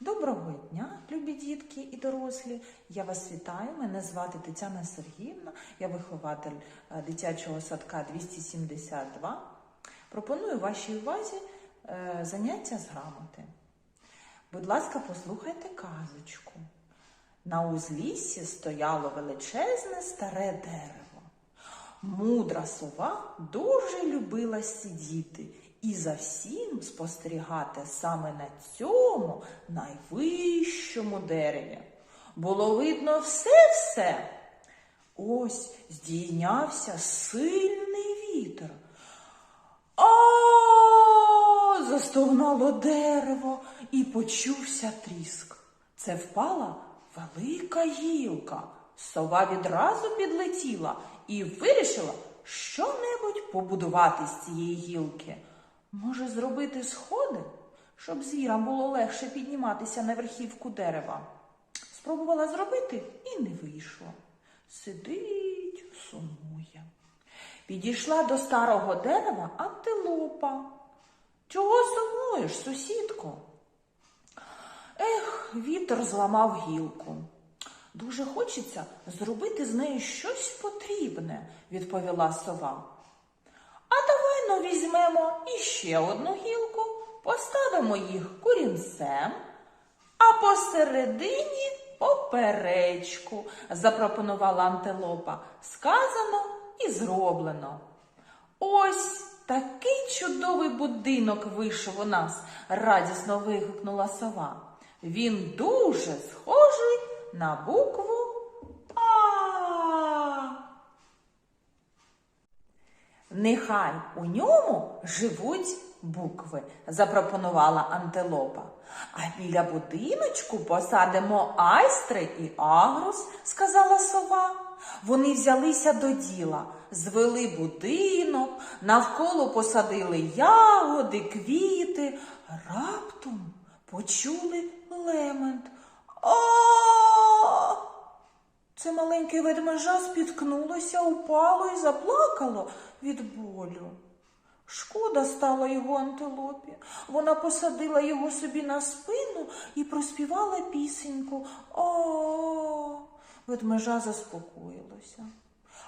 Доброго дня, любі дітки і дорослі. Я вас вітаю. Мене звати Тетяна Сергіївна, я вихователь е, дитячого садка 272. Пропоную вашій увазі е, заняття з грамоти. Будь ласка, послухайте казочку. На узліссі стояло величезне старе дерево. Мудра сова дуже любила сидіти і за всім спостерігати саме на цьому найвищому дереві. Було видно все-все. Ось здійнявся сильний вітер. А застогнало дерево і почувся тріск. Це впала велика гілка. Сова відразу підлетіла і вирішила що-небудь побудувати з цієї гілки. Може, зробити сходи, щоб звірам було легше підніматися на верхівку дерева. Спробувала зробити і не вийшло. Сидить, сумує. Підійшла до старого дерева антилопа. Чого сумуєш, сусідко? Ех, вітер зламав гілку. Дуже хочеться зробити з нею щось потрібне, відповіла сова. Візьмемо іще одну гілку, поставимо їх курінцем, а посередині поперечку, запропонувала антилопа. Сказано і зроблено. Ось такий чудовий будинок вийшов у нас, радісно вигукнула сова. Він дуже схожий на букву А. Нехай у ньому живуть букви, запропонувала антилопа. А біля будиночку посадимо айстри і агрус, сказала сова. Вони взялися до діла, звели будинок, навколо посадили ягоди, квіти. Раптом почули лемент. А! Це маленьке ведмежа спіткнулося, упало і заплакало від болю. Шкода стала його антилопі. Вона посадила його собі на спину і проспівала пісеньку. А ведмежа заспокоїлося.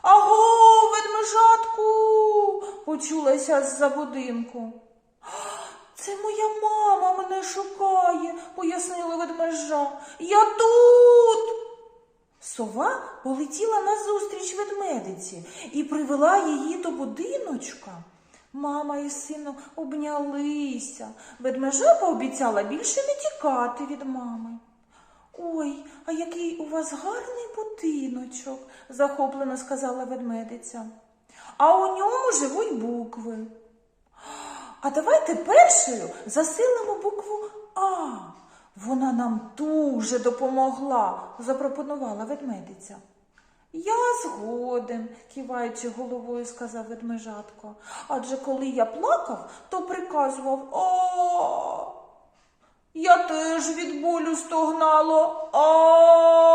Аго, ведмежатку, почулася з-за будинку. Це моя мама мене шукає, пояснила ведмежа. Я тут. Сова полетіла назустріч ведмедиці і привела її до будиночка. Мама і сину обнялися. Ведмежа пообіцяла більше не тікати від мами. Ой, а який у вас гарний будиночок, захоплено сказала ведмедиця. А у ньому живуть букви. А давайте першою заселимо букву А. Вона нам дуже допомогла, запропонувала ведмедиця. Я згоден, киваючи головою, сказав ведмежатко. Адже коли я плакав, то приказував О. Я теж від болю стогнало. А.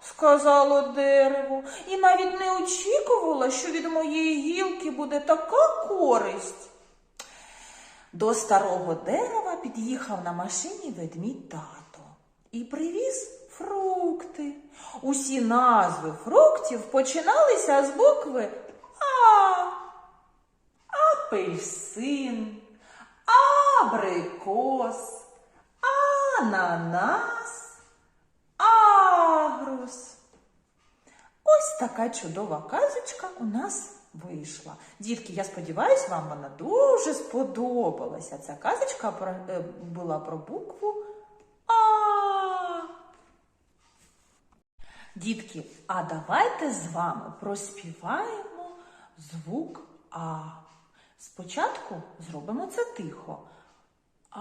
Сказало дерево, і навіть не очікувала, що від моєї гілки буде така користь. До старого дерева під'їхав на машині ведмідь тато і привіз фрукти. Усі назви фруктів починалися з букви А. Апельсин, абрикос, ананас, агрус. Ось така чудова казочка у нас вийшла. Дітки, я сподіваюся, вам вона дуже сподобалася. Ця казочка е, була про букву А. Дітки, а давайте з вами проспіваємо звук А. Спочатку зробимо це тихо. А.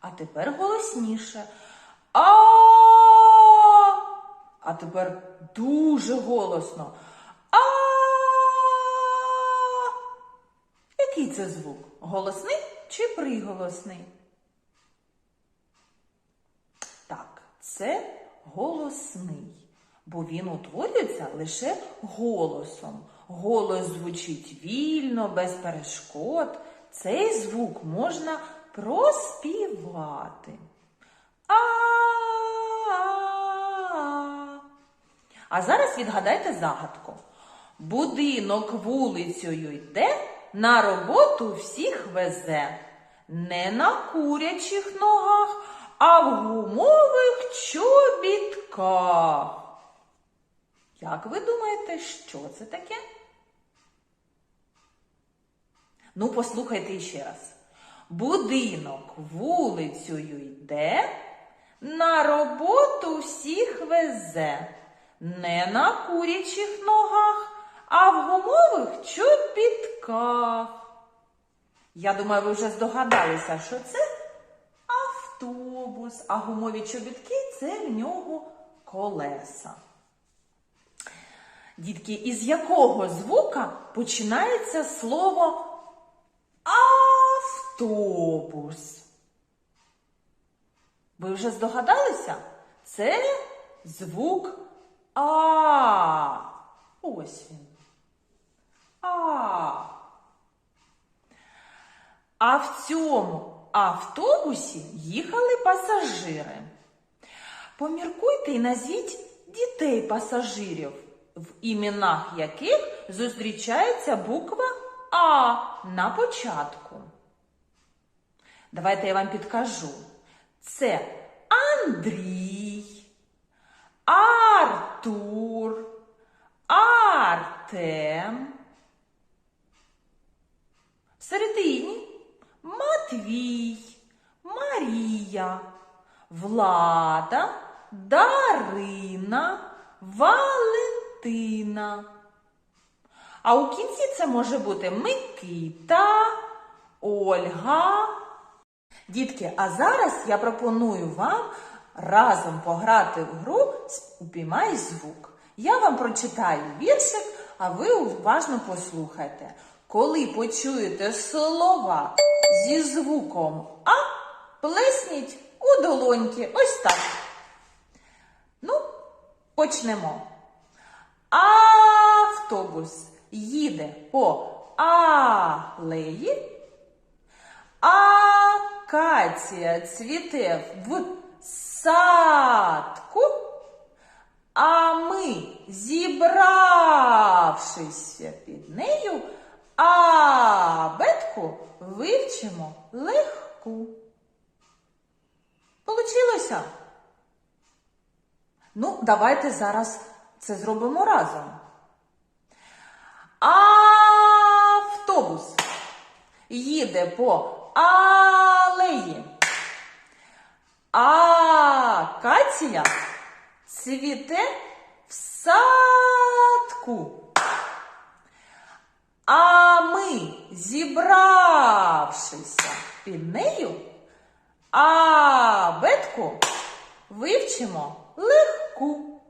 А тепер голосніше. А. А тепер дуже голосно. А. Який це звук? Голосний чи приголосний? Так, це голосний, бо він утворюється лише голосом. Голос звучить вільно, без перешкод. цей звук можна проспівати. А. А зараз відгадайте загадку. Будинок вулицею йде, на роботу всіх везе. Не на курячих ногах, а в гумових чобітках. Як ви думаєте, що це таке? Ну, послухайте ще раз. Будинок вулицею йде, на роботу всіх везе. Не на курячих ногах, а в гумових чобітках. Я думаю, ви вже здогадалися, що це автобус, а гумові чобітки це в нього колеса. Дітки, із якого звука починається слово автобус? Ви вже здогадалися? Це звук А. Ось він. А. А в цьому автобусі їхали пасажири. Поміркуйте і назвіть дітей пасажирів, в іменах яких зустрічається буква А на початку. Давайте я вам підкажу. Це Андрій, Артур, Артем. В середині Матвій, Марія, Влада, Дарина, Валентина. А у кінці це може бути Микита, Ольга. Дітки, а зараз я пропоную вам разом пограти в гру «Упіймай звук. Я вам прочитаю віршик, а ви уважно послухайте. Коли почуєте слова зі звуком А, плесніть у долоньки. Ось так. Ну, почнемо. Автобус їде по алеї. Акація цвіте в садку, а ми, зібравшися під нею, абетку вивчимо легку. Получилося? Ну, давайте зараз це зробимо разом. Автобус їде по алеї. Акація цвіте в садку. А ми, зібравшися під нею, абетку вивчимо легку.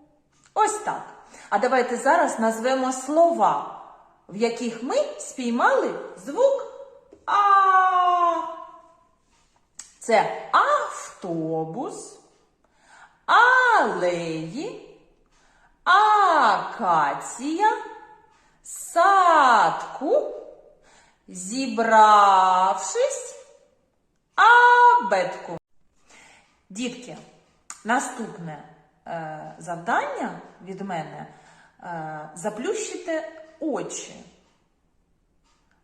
Ось так. А давайте зараз назвемо слова, в яких ми спіймали звук А. Це автобус, алеї, акація, садку, зібравшись, абетку. Дітки, наступне е, завдання від мене е, заплющити очі.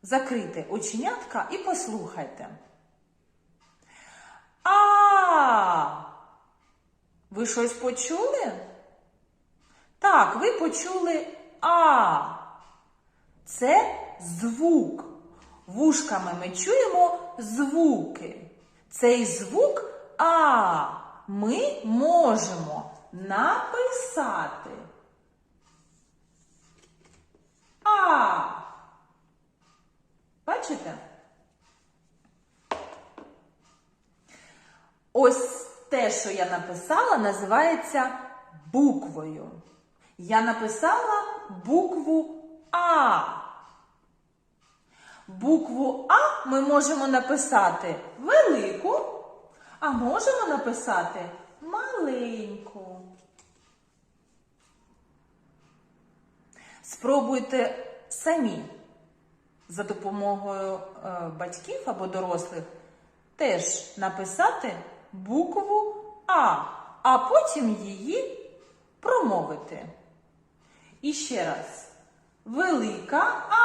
Закрийте оченятка і послухайте. А. Ви щось почули? Так, ви почули А. Це звук. Вушками ми чуємо звуки. Цей звук А ми можемо написати. А. Бачите? Ось те, що я написала, називається буквою. Я написала букву А. Букву А ми можемо написати велику, а можемо написати маленьку. Спробуйте самі. за допомогою е, батьків або дорослих теж написати букву А, а потім її промовити. І ще раз. Велика А,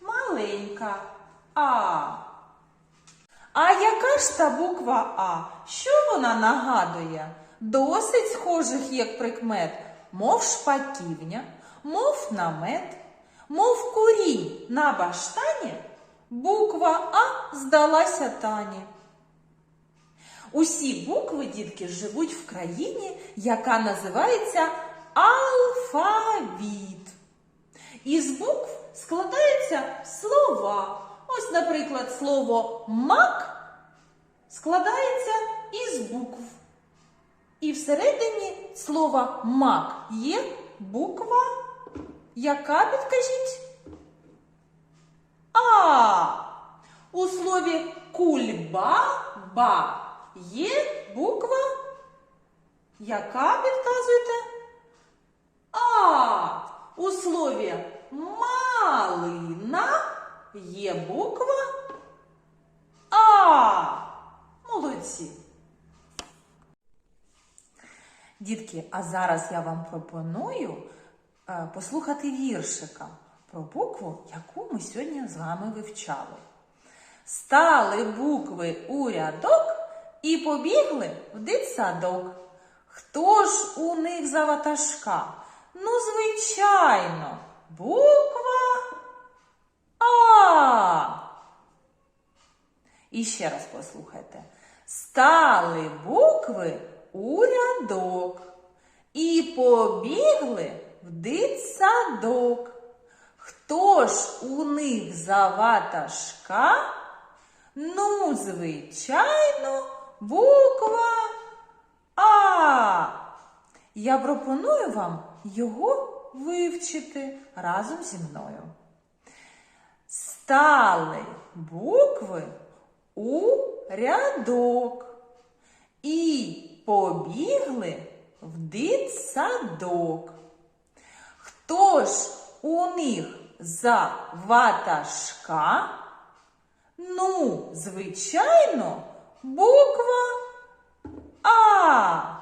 маленька А. А яка ж та буква А? Що вона нагадує? Досить схожих як прикмет, мов шпаківня, мов намет, мов курінь на баштані, буква А здалася тані. Усі букви, дітки, живуть в країні, яка називається алфавіт. Із букв складаються слова. Ось, наприклад, слово мак складається із букв. І всередині слова мак є буква, яка підкажіть? А. У слові кульбаба є буква, яка підказуєте? А. У слові малина є буква А. Молодці. Дітки, а зараз я вам пропоную е, послухати віршика про букву, яку ми сьогодні з вами вивчали. Стали букви у рядок і побігли в дитсадок. Хто ж у них за ватажка? Ну, звичайно, буква А. І ще раз послухайте. Стали букви у рядок і побігли в дитсадок. Хто ж у них за ватажка? Ну, звичайно, буква А. Я пропоную вам його вивчити разом зі мною. Стали букви у рядок і побігли в дитсадок. Хто ж у них за ватажка? Ну, звичайно, буква А.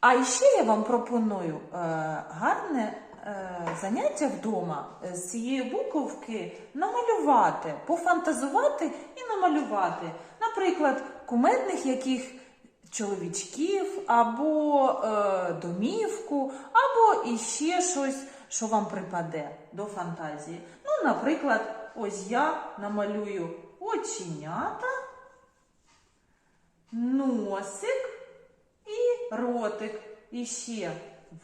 А ще я вам пропоную е, гарне е, заняття вдома е, з цієї буковки намалювати, пофантазувати і намалювати. Наприклад, кумедних яких чоловічків, або е, домівку, або іще щось, що вам припаде до фантазії. Ну, наприклад, ось я намалюю оченята, носик і ротик. І ще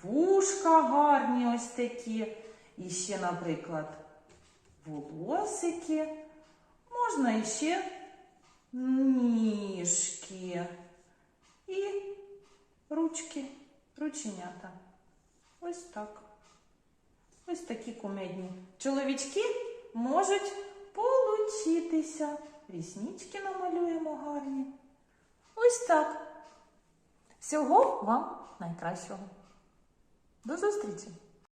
вушка гарні ось такі. І ще, наприклад, волосики. Можна іще ніжки і ручки, рученята. Ось так. Ось такі кумедні. Чоловічки можуть получитися. Ріснички намалюємо гарні. Ось так. Всього вам найкращого. До зустрічі!